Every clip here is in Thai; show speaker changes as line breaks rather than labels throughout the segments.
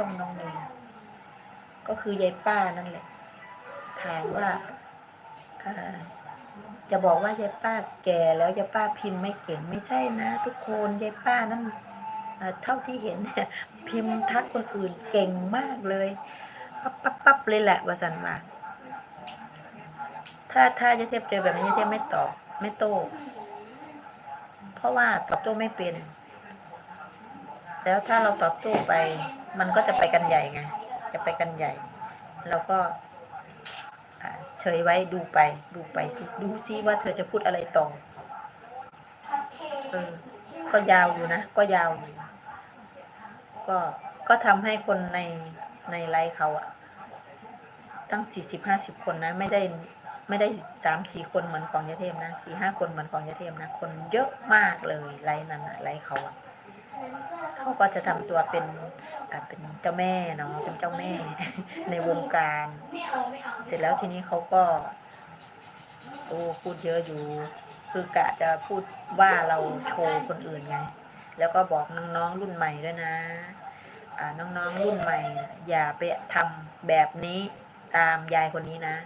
ช่องน้องเมย์ก็คือยายป้านั่นแหละ ถามว่าจะบอกว่ายายป้าแก่แล้วยายป้าพิมพ์ไม่เก่งไม่ใช่นะ ทุกคนยายป้านั่นเท่าที่เห็นพิมพ์ทักคนอื่นเก่งมากเลยปั๊บปั๊บปั๊บเลยแหละวาสันว่าถ้าถ้ายายเทพเจอแบบนี้ยายเทพไม่ตอบไม่โต้เพราะว่าตอบโต้ไม่เป็น แล้วถ้าเราตอบโต้ไป มันก็จะไปกันใหญ่ไง จะไปกันใหญ่ เราก็เฉยไว้ดูไป ดูไปสิดูซิว่าเธอจะพูดอะไรต่อเออก็ยาวอยู่นะ ก็ยาวอยู่ก็ก็ทำให้คนในในไลฟ์เขาอะตั้งสี่สิบห้าสิบคนนะ ไม่ได้ไม่ได้สามสี่คนเหมือนของยะเทมนะสี่ห้าคนเหมือนของยะเทมนะ คนเยอะมากเลยไลฟ์นั้นอะไลฟ์เขาอะ เขาก็จะทำตัวเป็นเป็นเจ้าแม่เนาะเป็นเจ้าแม่ในวงการ เสร็จแล้วทีนี้เขาก็โอ้พูดเยอะอยู่คือกะจะพูดว่าเราโชว์คนอื่นไง แล้วก็บอกน้องๆรุ่นใหม่ด้วยนะอ่าน้องๆรุ่นใหม่ อย่าไปทำแบบนี้ตามยายคนนี้นะ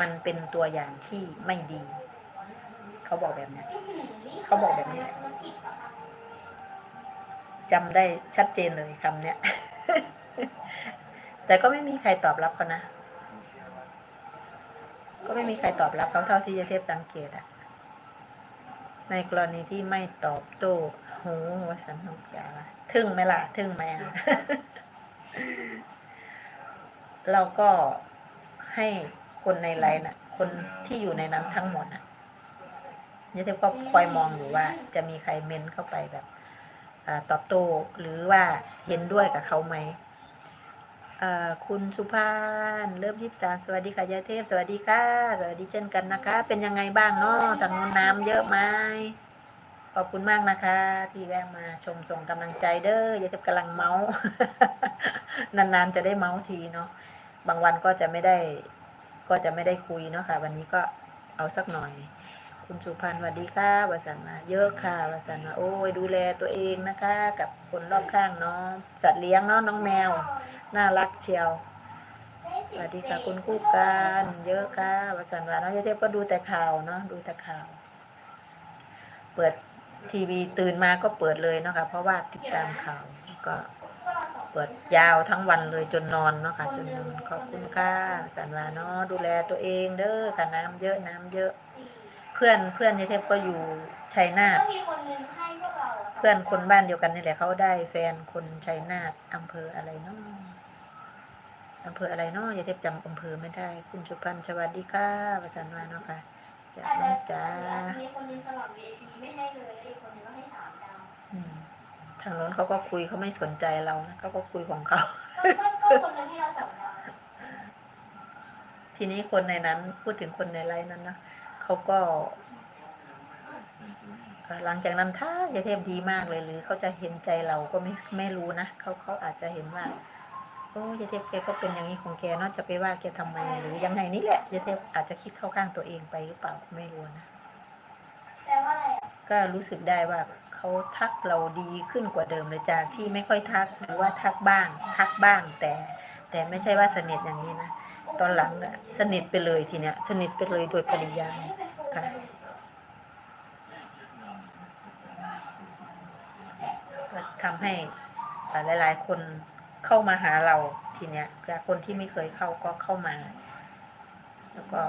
มันเป็นตัวอย่างที่ไม่ดี เขาบอกแบบนี้เขาบอกแบบนี้ จำได้ชัดเจนเลยคำเนี้ย แต่ก็ไม่มีใครตอบรับเขานะ ก็ไม่มีใครตอบรับเขาเท่าที่ยเทพสังเกตอะในกรณีที่ไม่ตอบโต้โหวสันนุกยาทึ่งไหมล่ะ ทึ่งไหมอะเราก็ให้คนในไลน์น่ะ คนที่อยู่ในนั้นทั้งหมดน่ะยเทพก็คอยมองอยู่ว่า จะมีใครเมนเข้าไปแบบ ตอบโต้หรือว่าเห็นด้วยกับเขาไหมคุณสุภานเริ่มยิบสามสวัสดีค่ะยายเทพ สวัสดีค่ะ สวัสดีเช่นกันนะคะ เป็นยังไงบ้างเนาะทางน้นน้ำเยอะไหมขอบคุณมากนะคะ ที่แวะมาชมส่งกำลังใจเด้อยายเทพกำลังเมาส์นานๆจะได้เมาส์ทีเนาะบางวันก็จะไม่ได้ ก็จะไม่ได้คุยเนาะค่ะ วันนี้ก็เอาสักหน่อย คุณสุพันธ์สวัสดีค่ะวสันมาเยอะค่ะวสันมาโอ้ยดูแลตัวเองนะคะ กับคนรอบข้างเนาะสัตว์เลี้ยงเนาะน้องแมว น่ารักเชียวสวัสดีค่ะคุณคู่การเยอะค่ะวสันต์วาน้องยายเทพก็ดูแต่ข่าวเนาะดูแต่ข่าว เปิดทีวีตื่นมาก็เปิดเลยเนาะค่ะเพราะว่าติดตามข่าวก็เปิดยาวทั้งวันเลยจนนอนเนาะค่ะจนนอนขอบคุณค่ะสันวาเนาะดูแลตัวเองเด้อค่ะน้ำเยอะน้ำเยอะ เพื่อนเพื่อนยายเทพก็อยู่ชัยนาท
ก็มีคนนึงให้พวกเราะ
เพื่อนคนบ้านเดียวกันนี่แหละเขาได้แฟนคนชัยนาทอำเภออะไรเนาะอำเภออะไรเนาะยายเทพจำอำเภอไม่ได้ คุณสุพันธ์สวัสดีค่ะประสานวาเนาะค่ะจาก
อาจ
น้
จะ
องจ๋า
อาจจะมีคนนึงสลับ VIP ไม่ให้เลยแล้วอีกคนนึงก็ให้สามดาว
อืมทางโน้นเขาก็คุยเขาไม่สนใจเรานะเขาก็คุยของเขา
ก็ก็ก็คนนึงให้เราสองดาว
ทีนี้คนในนั้นพูดถึงคนในไลน์นั้นนะ เขาก็เอ่อหลังจากนั้นถ้ายายเทพดีมากเลยหรือเขาจะเห็นใจเราก็ไม่ไม่รู้นะเขาเขาอาจจะเห็นว่าโอ้ยายเทพแกก็เป็นอย่างนี้ของแกเนาะจะไปว่าแกทำไมหรือยังไงนี่แหละยายเทพอาจจะคิดเข้าข้างตัวเองไปหรือเปล่าไม่รู้นะ
แปลว่าอะไรอะ
ก็รู้สึกได้ว่าเขาทักเราดีขึ้นกว่าเดิมเลยจากที่ไม่ค่อยทักหรือว่าทักบ้าง ทักบ้างแต่ แต่ไม่ใช่ว่าสนิทอย่างนี้นะ ตอนหลังน่ะสนิทไปเลยทีเนี้ย สนิทไปเลยโดยปริยายค่ะก็ทำให้หลาย ๆ คนเข้ามาหาเราทีเนี้ยจากคนที่ไม่เคยเข้าก็เข้ามา แล้วก็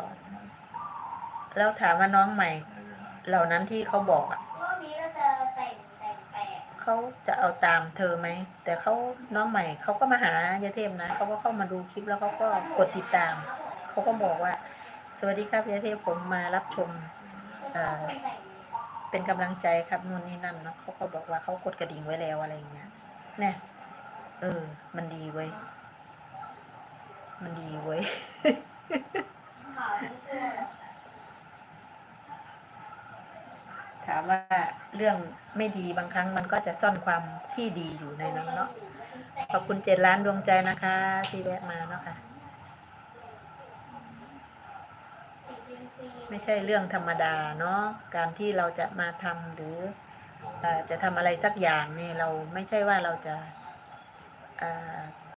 แล้วถามว่าน้องใหม่ เหล่านั้นที่เขาบอกอะ
เขา
จะเอาตามเธอไหม แต่เขาน้องใหม่เขาก็มาหายาเทพนะเขาก็เข้ามาดูคลิปแล้วเขาก็กดติดตาม เขาก็บอกว่า สวัสดีครับยาเทพผมมารับชมเอ่อเป็นกำลังใจครับนู่นนี่นั่นเนาะเขาก็บอกว่าเขากดกระดิ่งไว้แล้วอะไรอย่างเงี้ยเนี่ยเออ มันดีเว้ย มันดีเว้ย
ขาวทั้งตัวเหรอ
ถาม ว่าเรื่องไม่ดีบางครั้งมันก็จะซ่อนความที่ดีอยู่ในนั้นเนาะขอบคุณเจ็ดล้านดวงใจนะคะ ที่แวะมาเนาะค่ะ ไม่ใช่เรื่องธรรมดาเนาะการที่เราจะมาทำหรืออจะทำอะไรสักอย่างนี่เราไม่ใช่ว่าเราจะ